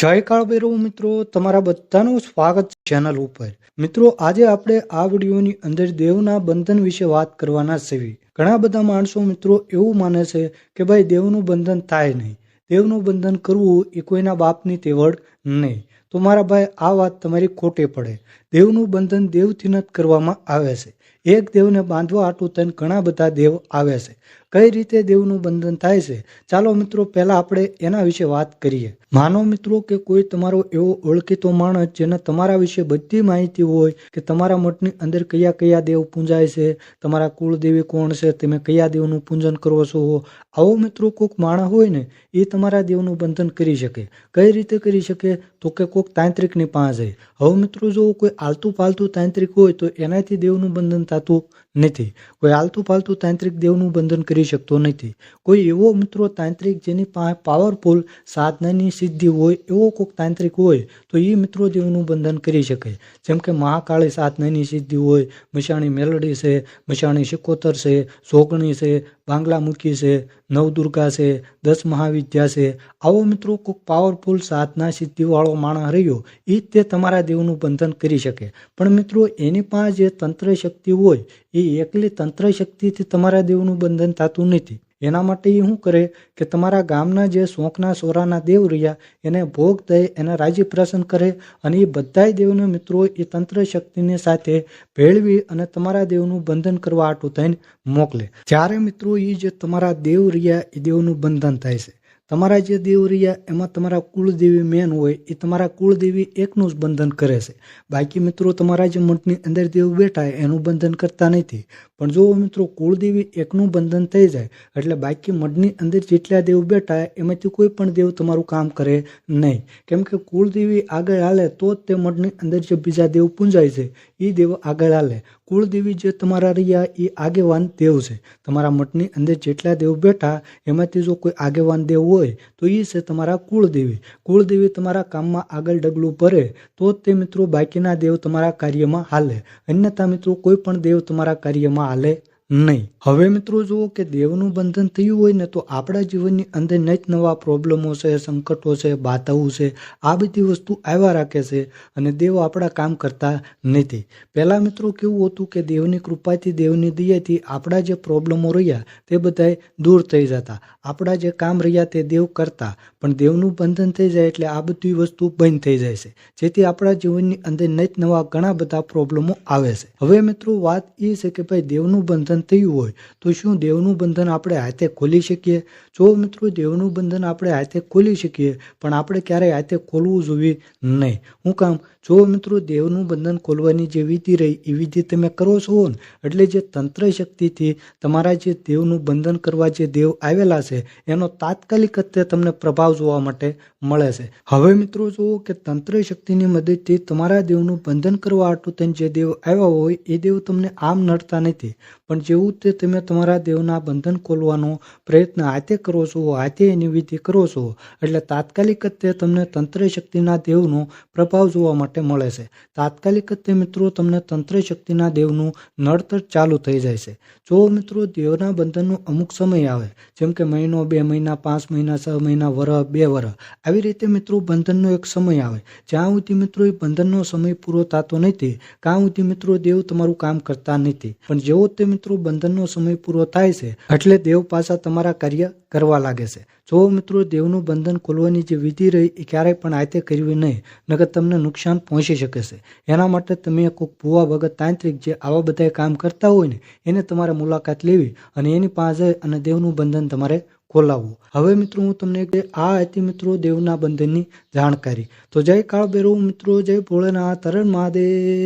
જય કાળભૈરવ મિત્રો, તમારા બધાનું સ્વાગત ચેનલ ઉપર. મિત્રો, આજે આપણે આ વિડીયોની અંદર દેવના બંધન વિશે વાત કરવાના છે ઘણા બધા માણસો મિત્રો એવું માને છે કે ભાઈ, દેવનું બંધન થાય નહીં. દેવનું બંધન કરવું એ કોઈના બાપની તેવડ નહીં. તો મારા ભાઈ, આ વાત તમારી ખોટે પડે. દેવનું બંધન દેવથી જ કરવામાં આવે છે. એક દેવને બાંધવા આટલું તન ઘણા બધા દેવ આવે છે. કઈ રીતે દેવનું બંધન થાય છે? ચાલો મિત્રો, પહેલા આપણે એના વિશે વાત કરીએ. માનો મિત્રો કે કોઈ તમારો એવો ઓળખીતો માણસ જેને તમારા વિશે બધી માહિતી હોય કે તમારા મઠની અંદર કયા કયા દેવ પૂંજાય છે, તમારા કુળદેવી કોણ છે, તમે કયા દેવનું પૂજન કરો છો, આવો મિત્રો કોઈક માણસ હોય ને, એ તમારા દેવનું બંધન કરી શકે. કઈ રીતે કરી શકે? તો કે કોઈક તાંત્રિકની પાસે. હવે મિત્રો, જો કોઈ આલતું પાલતું તાંત્રિક હોય તો એનાથી દેવનું બંધન થતું નથી. કોઈ આલતું પાલતું તાંત્રિક દેવનું બંધન કરી શકતો નથી. કોઈ એવો મિત્રો તાંત્રિક જેની પાસે પાવરફુલ સાધનાની સિદ્ધિ હોય, એવો કોઈક તાંત્રિક હોય, તો એ મિત્રો દેવનું બંધન કરી શકે. જેમ કે મહાકાળી સાધનાની સિદ્ધિ હોય, મશાણી મેલડી છે, મશાણી શિકોતર છે, સોગણી છે, બાંગ્લામુખી છે નવદુર્ગા છે, દસ મહાવિદ્યા છે. આવો મિત્રો કોઈક પાવરફુલ સાધના, સિદ્ધિવાળો માણસ રહ્યો એ જ તે તમારા દેવનું બંધન કરી શકે. પણ મિત્રો, એની પાસે જે તંત્ર શક્તિ હોય એ એકલી તંત્ર શક્તિથી તમારા દેવનું બંધન થતું નથી. એના માટે એ શું કરે કે તમારા ગામના જે શોખના સોરાના દેવ રહ્યા, એને ભોગ દઈ એને રાજી પ્રસન્ન કરે અને એ બધાય દેવને મિત્રો એ તંત્ર શક્તિની સાથે ભેળવી અને તમારા દેવનું બંધન કરવા આટું થઈને મોકલે. જ્યારે મિત્રો એ જે તમારા દેવ રહ્યા એ દેવનું બંધન થાય છે. તમારા જે દેવ રહ્યા, એમાં તમારા કુળદેવી મેન હોય, એ તમારા કુળદેવી એકનું જ બંધન કરે છે. બાકી મિત્રો, તમારા જે મઠની અંદર દેવ બેઠા એનું બંધન કરતા નથી. પણ જો મિત્રો, કુળદેવી એકનું બંધન થઈ જાય, એટલે બાકી મઠની અંદર જેટલા દેવ બેઠા એમાંથી કોઈ પણ દેવ તમારું કામ કરે નહીં. કેમ કે કુળદેવી આગળ હાલે, તો જ તે મઠની અંદર જે બીજા દેવ પૂંજાય છે એ દેવ આગળ હાલે. કુળદેવી જે તમારા રહ્યા એ આગેવાન દેવ છે. તમારા મઠની અંદર જેટલા દેવ બેઠા, એમાંથી જો કોઈ આગેવાન દેવ હોય, તો એ છે તમારા કુળદેવી. કુળદેવી તમારા કામમાં આગળ ડગલું ભરે, તો તે મિત્રો બાકીના દેવ તમારા કાર્યમાં હાલે. અન્યથા મિત્રો કોઈ પણ દેવ તમારા કાર્યમાં હાલે નહીં. હવે મિત્રો જુઓ કે દેવનું બંધન થયું હોય ને તો આપણા જીવનની અંદર નત નવા પ્રોબ્લેમો છે, સંકટો છે બાતાવું છે, આ બધી વસ્તુ આવ્યા રાખે છે અને દેવ આપણા કામ કરતા નથી. પહેલાં મિત્રો કેવું હતું કે દેવની કૃપાથી, દેવની દયાથી આપણા જે પ્રોબ્લેમો રહ્યા તે બધાય દૂર થઈ જતા. આપણા જે કામ રહ્યા તે દેવ કરતા. પણ દેવનું બંધન થઈ જાય એટલે આ બધી વસ્તુ બંધ થઈ જાય છે. જેથી આપણા જીવનની અંદર નત નવા ઘણા બધા પ્રોબ્લેમો આવે છે. હવે મિત્રો વાત એ છે કે ભાઈ દેવનું બંધન થયું હોય, તો શું દેવનું બંધન આપણે હાથે ખોલી શકીએ? જો મિત્રો, દેવનું બંધન આપણે હાથે ખોલી શકીએ, પણ આપણે ક્યારેય હાથે ખોલવું જોઈએ નહીં. હું કામ, જો મિત્રો, દેવનું બંધન ખોલવાની જે વિધિ રહી, એ વિધિ તમે કરો છો ને, એટલે જે તંત્ર શક્તિથી તમારા જે દેવનું બંધન કરવા જે દેવ આવેલા છે, એનો તાત્કાલિક અત્યારે તમને પ્રભાવ જોવા માટે મળે છે. હવે મિત્રો, જુઓ કે તંત્ર શક્તિની મદદથી તમારા દેવનું બંધન કરવા હાટું થઈને જે દેવ આવ્યા હોય, એ દેવ તમને આમ નડતા નથી. પણ જેવું તે તમે તમારા દેવના બંધન ખોલવાનો પ્રયત્ન હાથે કરો છો હાથે એની વિધિ કરો છો. એટલે તાત્કાલિક જ તે તમને તંત્ર શક્તિના દેવનો પ્રભાવ જોવા માટે મળે છે. તાત્કાલિક જ તે મિત્રો તમને તંત્ર શક્તિના દેવનું નડતર ચાલુ થઈ જાય છે. જો મિત્રો દેવના બંધનનો અમુક સમય આવે, જેમ કે મહિનો, બે મહિના, પાંચ મહિના, છ મહિના વરસ બે વરસ આવી રીતે મિત્રો બંધનનો એક સમય આવે. જ્યાં સુધી મિત્રો એ બંધનનો સમય પૂરો થતો નથી, ત્યાં સુધી મિત્રો દેવ તમારું કામ કરતા નથી. પણ જેવો તે મિત્રો બંધનનો સમય પૂરો થાય છે, એટલે દેવ પાછા તમારા કાર્ય કરવા લાગે છે. જો મિત્રો, દેવનું બંધન ખોલવાની જે વિધિ રહી એ ક્યારેય પણ આયતે કરવી નહીં, નકર તમને નુકસાન પહોંચી શકે છે. એના માટે તમે કોઈક ભૂવા વગર તાંત્રિક જે આવા બધા કામ કરતા હોય ને, એને તમારે મુલાકાત લેવી અને એની પાસે અને દેવનું બંધન તમારે ખોલાવવું. હવે મિત્રો, હું તમને આ હતી મિત્રો દેવના બંધનની જાણકારી. તો જય કાળ ભૈરવ મિત્રો, જય ભોળેનાથ તરણ મહાદેવ.